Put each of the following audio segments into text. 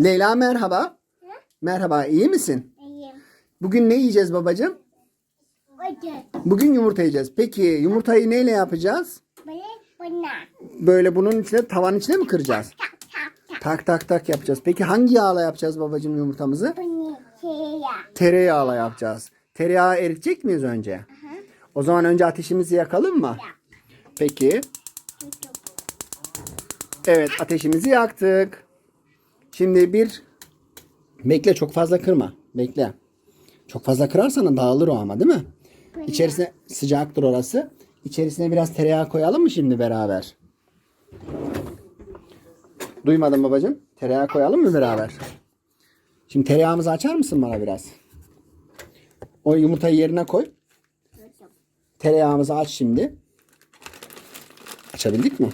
Leyla merhaba. Merhaba iyi misin? İyiyim. Bugün ne yiyeceğiz babacığım? Hocam. Bugün yumurta yiyeceğiz. Peki yumurtayı neyle yapacağız? Böyle buna. Böyle bunun içine tavanın içine mi kıracağız? Tak tak tak. Tak tak tak yapacağız. Peki hangi yağla yapacağız babacığım yumurtamızı? Bunu şeye. Tereyağla yapacağız. Tereyağı eritecek miyiz önce? O zaman önce ateşimizi yakalım mı? Peki. Evet ateşimizi yaktık. Şimdi bir bekle çok fazla kırma. Bekle. Çok fazla kırarsan dağılır o ama değil mi? İçerisine sıcaktır orası. İçerisine biraz tereyağı koyalım mı şimdi beraber? Duymadın babacığım. Tereyağı koyalım mı beraber? Şimdi tereyağımızı açar mısın bana biraz? O yumurtayı yerine koy. Tereyağımızı aç şimdi. Açabildik mi?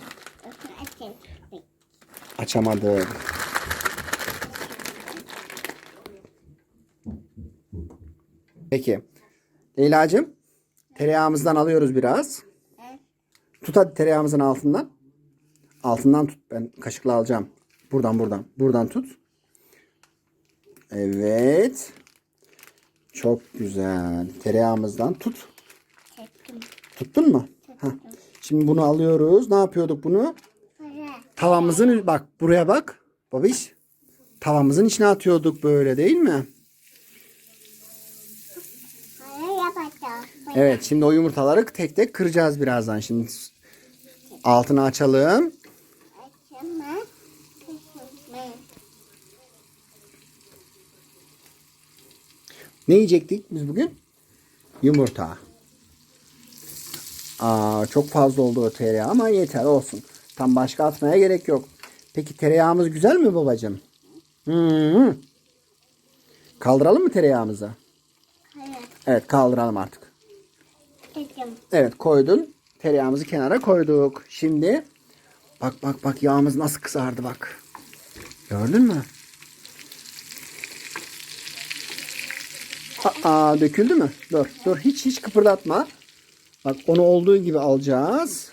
Açamadık. Peki. Leyla'cığım tereyağımızdan alıyoruz biraz. Tut hadi tereyağımızın altından. Altından tut. Ben kaşıkla alacağım. Buradan buradan. Buradan tut. Evet. Çok güzel. Tereyağımızdan tut. Çektim. Tuttun mu? Heh. Şimdi bunu alıyoruz. Ne yapıyorduk bunu? Tavamızın bak buraya bak. Babiş. Tavamızın içine atıyorduk böyle değil mi? Evet şimdi o yumurtaları tek tek kıracağız birazdan. Şimdi altını açalım. Ne yiyecektik biz bugün? Yumurta. Aa, çok fazla oldu o tereyağı ama yeter olsun. Tam başka atmaya gerek yok. Peki tereyağımız güzel mi babacığım? Hı. Kaldıralım mı tereyağımızı? Hayır. Evet kaldıralım artık. Çektim. Evet koydun. Tereyağımızı kenara koyduk. Şimdi bak bak bak yağımız nasıl kızardı bak. Gördün mü? Aa döküldü mü? Dur dur hiç hiç kıpırdatma. Bak onu olduğu gibi alacağız.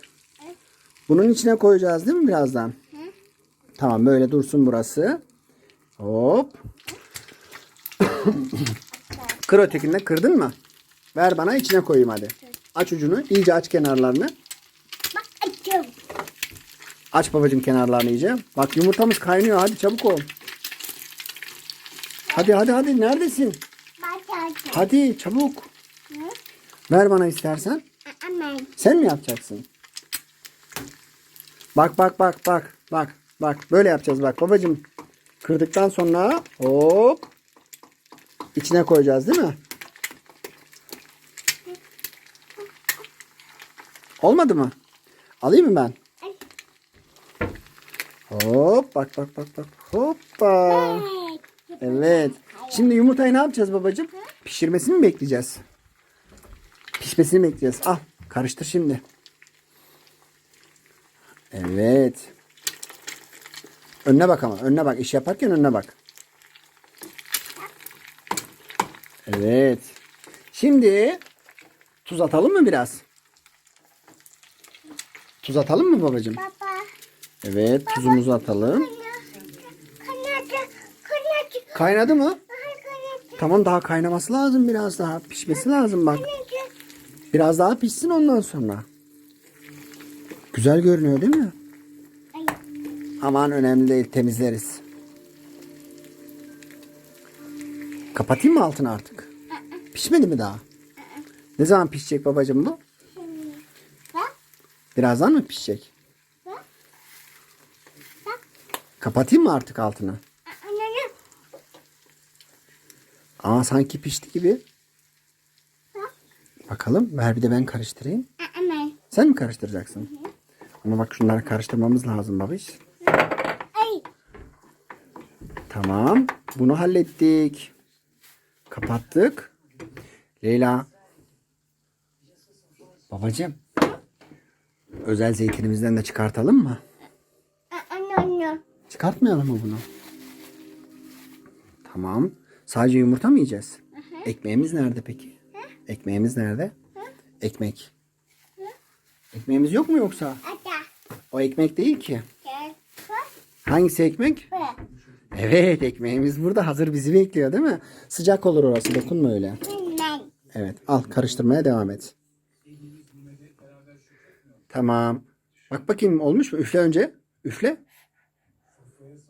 Bunun içine koyacağız değil mi birazdan? Tamam böyle dursun burası. Hop. Kır ötekini de kırdın mı? Ver bana içine koyayım hadi. Aç ucunu. iyice aç kenarlarını. Açım. Aç babacığım kenarlarını iyice. Bak yumurtamız kaynıyor. Hadi çabuk ol. Hadi hadi hadi. Neredesin? Bak açım. Hadi çabuk. Ver bana istersen. Sen mi yapacaksın? Bak bak bak bak. Bak bak. Böyle yapacağız bak babacığım. Kırdıktan sonra hop. içine koyacağız değil mi? Olmadı mı? Alayım mı ben? Hop bak bak bak bak. Hoppa. Evet. Şimdi yumurtayı ne yapacağız babacığım? Pişirmesini mi bekleyeceğiz? Pişmesini bekleyeceğiz. Al karıştır şimdi. Evet. Önüne bak ama. Önüne bak. İş yaparken önüne bak. Evet. Şimdi tuz atalım mı biraz? Tuz atalım mı babacığım? Baba. Evet tuzumuzu atalım. Kanadı. Kanadı. Kaynadı mı? Tamam daha kaynaması lazım biraz daha. Pişmesi lazım bak. Biraz daha pişsin ondan sonra. Güzel görünüyor değil mi? Aman önemli değil temizleriz. Kapatayım mı altını artık? Pişmedi mi daha? Ne zaman pişecek babacığım bu? Birazdan mı pişecek? Bak. Bak. Kapatayım mı artık altını? Anne. Aa sanki pişti gibi. Bak. Bakalım ver bir de ben karıştırayım. Ama. Sen mi karıştıracaksın? Ama bak şunları karıştırmamız lazım babiş. Ay. Tamam. Bunu hallettik. Kapattık. Leyla. Babacığım. Özel zeytinimizden de çıkartalım mı? Anne anne. Çıkartmayalım mı bunu? Tamam. Sadece yumurta mı yiyeceğiz? Ekmeğimiz nerede peki? Ekmeğimiz nerede? Ekmek. Ekmeğimiz yok mu yoksa? Ata. O ekmek değil ki. Hangisi ekmek? Bak. Evet ekmeğimiz burada hazır bizi bekliyor değil mi? Sıcak olur orası dokunma öyle. Evet al karıştırmaya devam et. Tamam. Bak bakayım olmuş mu? Üfle önce. Üfle.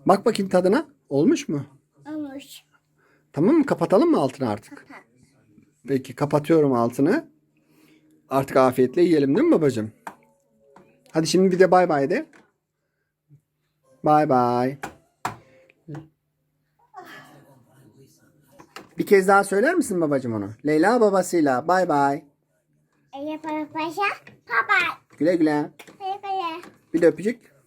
Bak bakayım tadına. Olmuş mu? Olmuş. Tamam mı? Kapatalım mı altını artık? Kapat. Peki kapatıyorum altını. Artık afiyetle yiyelim değil mi babacığım? Hadi şimdi bir de bay bay de. Bay bay. Bir kez daha söyler misin babacığım onu? Leyla babasıyla bay bay. Ella para pasar. Papá. Güle güle. Ella para. Bir de öpücük.